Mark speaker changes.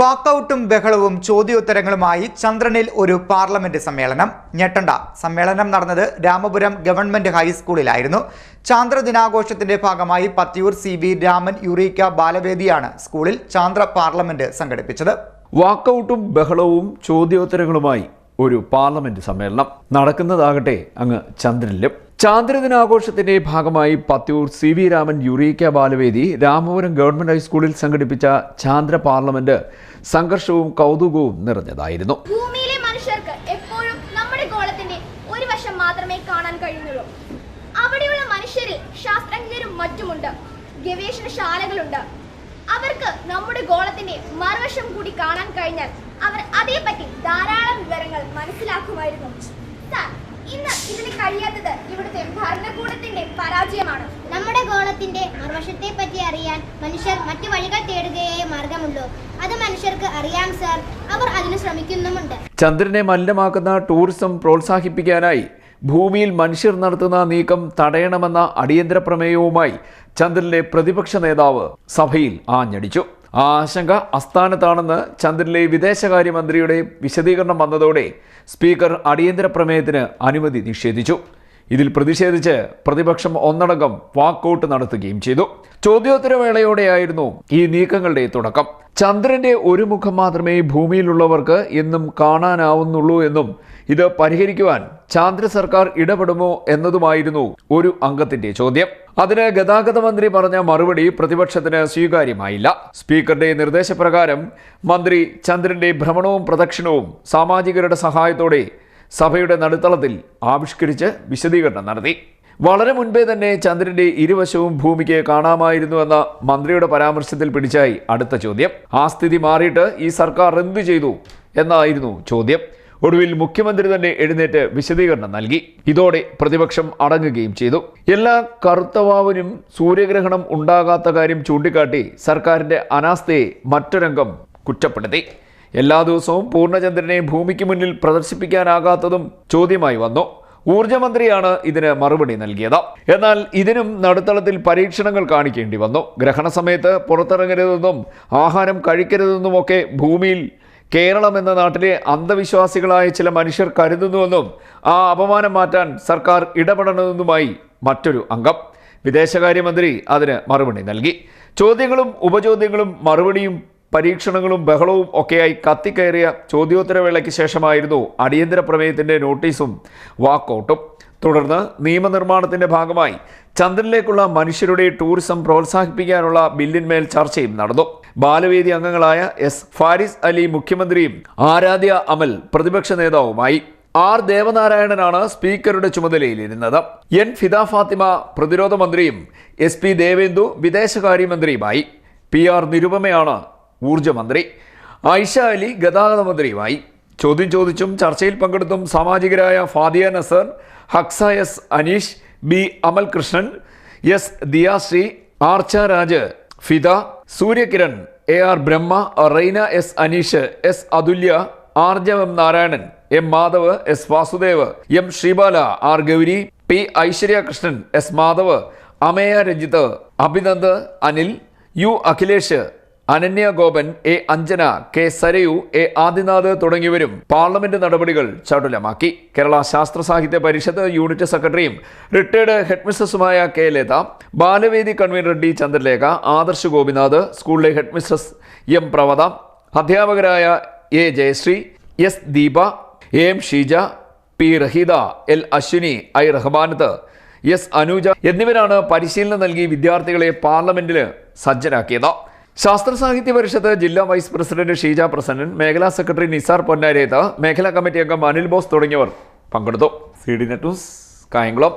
Speaker 1: വാക്കൌട്ടും ബഹളവും ചോദ്യോത്തരങ്ങളുമായി ചന്ദ്രനിൽ ഒരു പാർലമെന്റ് സമ്മേളനം. ഞെട്ടണ്ട. സമ്മേളനം നടന്നത് രാമപുരം ഗവൺമെന്റ് ഹൈസ്കൂളിലായിരുന്നു. ചാന്ദ്ര ദിനാഘോഷത്തിന്റെ ഭാഗമായി Pathiyoor C V Raman Eureka ബാലവേദിയാണ് സ്കൂളിൽ ചാന്ദ്ര പാർലമെന്റ് സംഘടിപ്പിച്ചത്.
Speaker 2: വാക്കൌട്ടും ബഹളവും ചോദ്യോത്തരങ്ങളുമായി ഒരു പാർലമെന്റ് സമ്മേളനം നടക്കുന്നതാകട്ടെ അങ്ങ് ചന്ദ്രനിലും. ചാന്ദ്രദിനാഘോഷത്തിന്റെ ഭാഗമായി Pathiyoor C V Raman Eureka ബാലവേദി രാമപുരം ഗവൺമെന്റ് ഹൈസ്കൂളിൽ സംഘടിപ്പിച്ച ചാന്ദ്ര പാർലമെന്റ് സംഘർഷവും കൗതുകവും നിറഞ്ഞതായിരുന്നു.
Speaker 3: ഭൂമിയിലെ മനുഷ്യർക്ക് എപ്പോഴും നമ്മുടെ ഗോളത്തിന്റെ ഒരു വശം മാത്രമേ കാണാൻ കഴിയുന്നുള്ളൂ. അവിടെയുള്ള മനുഷ്യരിൽ ശാസ്ത്രജ്ഞരും മറ്റുമുണ്ട്. ഗവേഷണശാലകളുണ്ട്. അവർക്ക് നമ്മുടെ ഗോളത്തിന്റെ മറുവശം കൂടി കാണാൻ കഴിഞ്ഞാൽ അവർ അതേപറ്റി ധാരാളം വിവരങ്ങൾ മനസ്സിലാക്കുമായിരുന്നു. സാർ ഇന്ന് ഇതിന് കഴിയാത്തത് ഇവിടുത്തെ ഭരണകൂടത്തിന്റെ പരാജയമാണ്.
Speaker 4: നമ്മുടെ ഗോളത്തിന്റെ മറുവശത്തെ പറ്റി അറിയാൻ മനുഷ്യർ മറ്റു വഴികൾ തേടുകയേ മാർഗമുള്ളൂ. അത് മനുഷ്യർക്ക് അറിയാം സർ. അവർ അതിന് ശ്രമിക്കുന്നുമുണ്ട്.
Speaker 2: ചന്ദ്രനെ മലിനമാക്കുന്ന ടൂറിസം പ്രോത്സാഹിപ്പിക്കാനായി ഭൂമിയിൽ മനുഷ്യർ നടത്തുന്ന നീക്കം തടയണമെന്ന അടിയന്തര പ്രമേയവുമായി ചന്ദ്രനിലെ പ്രതിപക്ഷ നേതാവ് സഭയിൽ ആഞ്ഞടിച്ചു. ആശങ്ക അസ്ഥാനത്താണെന്ന് ചന്ദ്രനിലെ വിദേശകാര്യമന്ത്രിയുടെ വിശദീകരണം വന്നതോടെ സ്പീക്കർ അടിയന്തര പ്രമേയത്തിന് അനുമതി നിഷേധിച്ചു. ഇതിൽ പ്രതിഷേധിച്ച് പ്രതിപക്ഷം ഒന്നടങ്കം വാക്കൌട്ട് നടത്തുകയും ചെയ്തു. ചോദ്യോത്തരവേളയോടെയായിരുന്നു ഈ നീക്കങ്ങളുടെ തുടക്കം. ചന്ദ്രന്റെ ഒരു മുഖം മാത്രമേ ഭൂമിയിലുള്ളവർക്ക് എന്നും കാണാനാവുന്നുള്ളൂ എന്നും ഇത് പരിഹരിക്കുവാൻ ചാന്ദ്ര സർക്കാർ ഇടപെടുമോ എന്നതുമായിരുന്നു ഒരു അംഗത്തിന്റെ ചോദ്യം. അതിന് ഗതാഗത മന്ത്രി പറഞ്ഞ മറുപടി പ്രതിപക്ഷത്തിന് സ്വീകാര്യമായില്ല. സ്പീക്കറുടെ നിർദ്ദേശപ്രകാരം മന്ത്രി ചന്ദ്രന്റെ ഭ്രമണവും പ്രദക്ഷിണവും സാമാജികരുടെ സഹായത്തോടെ സഭയുടെ നടുത്തളത്തിൽ ആവിഷ്കരിച്ച് വിശദീകരണം നടത്തി. വളരെ മുൻപേ തന്നെ ചന്ദ്രന്റെ ഇരുവശവും ഭൂമിക്ക് കാണാമായിരുന്നുവെന്ന മന്ത്രിയുടെ പരാമർശത്തിൽ പിടിച്ചായി അടുത്ത ചോദ്യം. ആ സ്ഥിതി മാറിയിട്ട് ഈ സർക്കാർ എന്തു ചെയ്തു എന്നായിരുന്നു ചോദ്യം. ഒടുവിൽ മുഖ്യമന്ത്രി തന്നെ എഴുന്നേറ്റ് വിശദീകരണം നൽകി. ഇതോടെ പ്രതിപക്ഷം അടങ്ങുകയും ചെയ്തു. എല്ലാ കറുത്തവാവിനും സൂര്യഗ്രഹണം ഉണ്ടാകാത്ത കാര്യം ചൂണ്ടിക്കാട്ടി സർക്കാരിന്റെ അനാസ്ഥയെ മറ്റൊരംഗം കുറ്റപ്പെടുത്തി. എല്ലാ ദിവസവും പൂർണചന്ദ്രനെ ഭൂമിക്ക് മുന്നിൽ പ്രദർശിപ്പിക്കാനാകാത്തതും ചോദ്യമായി വന്നു. ഊർജമന്ത്രിയാണ് ഇതിന് മറുപടി നൽകിയത്. എന്നാൽ ഇതിനും നടുത്തളത്തിൽ പരീക്ഷണങ്ങൾ കാണിക്കേണ്ടി വന്നു. ഗ്രഹണ സമയത്ത് പുറത്തിറങ്ങരുതെന്നും ആഹാരം കഴിക്കരുതെന്നുമൊക്കെ ഭൂമിയിൽ കേരളം എന്ന നാട്ടിലെ അന്ധവിശ്വാസികളായ ചില മനുഷ്യർ കരുതുന്നുവെന്നും ആ അപമാനം മാറ്റാൻ സർക്കാർ ഇടപെടണമെന്നുമായി മറ്റൊരു അംഗം. വിദേശകാര്യമന്ത്രി അതിന് മറുപടി നൽകി. ചോദ്യങ്ങളും ഉപചോദ്യങ്ങളും മറുപടിയും പരീക്ഷണങ്ങളും ബഹളവും ഒക്കെയായി കത്തിക്കയറിയ ചോദ്യോത്തരവേളയ്ക്ക് ശേഷമായിരുന്നു അടിയന്തര പ്രമേയത്തിന്റെ നോട്ടീസും വാക്കൌട്ടും. തുടർന്ന് നിയമനിർമ്മാണത്തിന്റെ ഭാഗമായി ചന്ദ്രനിലേക്കുള്ള മനുഷ്യരുടെ ടൂറിസം പ്രോത്സാഹിപ്പിക്കാനുള്ള ബില്ലിന്മേൽ ചർച്ചയും നടന്നു. ബാലവേദി അംഗങ്ങളായ എസ് ഫാരിസ് അലി മുഖ്യമന്ത്രിയും ആരാധ്യ അമൽ പ്രതിപക്ഷ നേതാവുമായി. ആർ ദേവനാരായണനാണ് സ്പീക്കറുടെ ചുമതലയിലിരുന്നത്. എൻ ഫിദ ഫാത്തിമ പ്രതിരോധ മന്ത്രിയും എസ് പി ദേവേന്ദു വിദേശകാര്യമന്ത്രിയുമായി പി ആർ നിരുപമയാണ് ഊർജമന്ത്രി. ഐഷ അലി ഗതാഗത മന്ത്രിയുമായി. ചോദ്യം ചോദിച്ചും ചർച്ചയിൽ പങ്കെടുത്തും സാമാജികരായ Fadiya Nasar Haksa S Aneesh B Amal Krishnan S Diyasree Archa Raj Fida Suryakiran A R Brahma Raina S Aneesh S Athulya Arjavam Narayanan M Madhav S Vasudev M Sreebala R Gauri P Aishwarya Krishnan S Madhav Amaya Ranjith Abhinand Anil U Akhilesh Ananya Gopan A. Anjana K. Sarayu A. Adinath തുടങ്ങിയവരും പാർലമെന്റ് നടപടികൾ ചടുലമാക്കി. കേരള ശാസ്ത്ര സാഹിത്യ പരിഷത്ത് യൂണിറ്റ് സെക്രട്ടറിയും റിട്ടയർഡ് ഹെഡ്മിസ്ട്രസുമായ K. Latha Balavedi convener D. Chandralekha Adarsh Gopinath സ്കൂളിലെ ഹെഡ്മിസ്ട്രസ് എം. പ്രവത അധ്യാപകരായ A. Jayasree S. Deepa A. Sheeja P. Raheeda L. Ashwini I. Rahmanath S. Anuja എന്നിവരാണ് പരിശീലനം നൽകി വിദ്യാർത്ഥികളെ പാർലമെന്റിൽ സജ്ജരാക്കിയത്. ശാസ്ത്ര സാഹിത്യ പരിഷത്ത് ജില്ലാ വൈസ് പ്രസിഡന്റ് ഷീജ പ്രസന്നൻ മേഖലാ സെക്രട്ടറി നിസാർ പൊന്നാരേത മേഖലാ കമ്മിറ്റി അംഗം അനിൽ ബോസ് തുടങ്ങിയവർ പങ്കെടുത്തു. C D Net News Kayamkulam.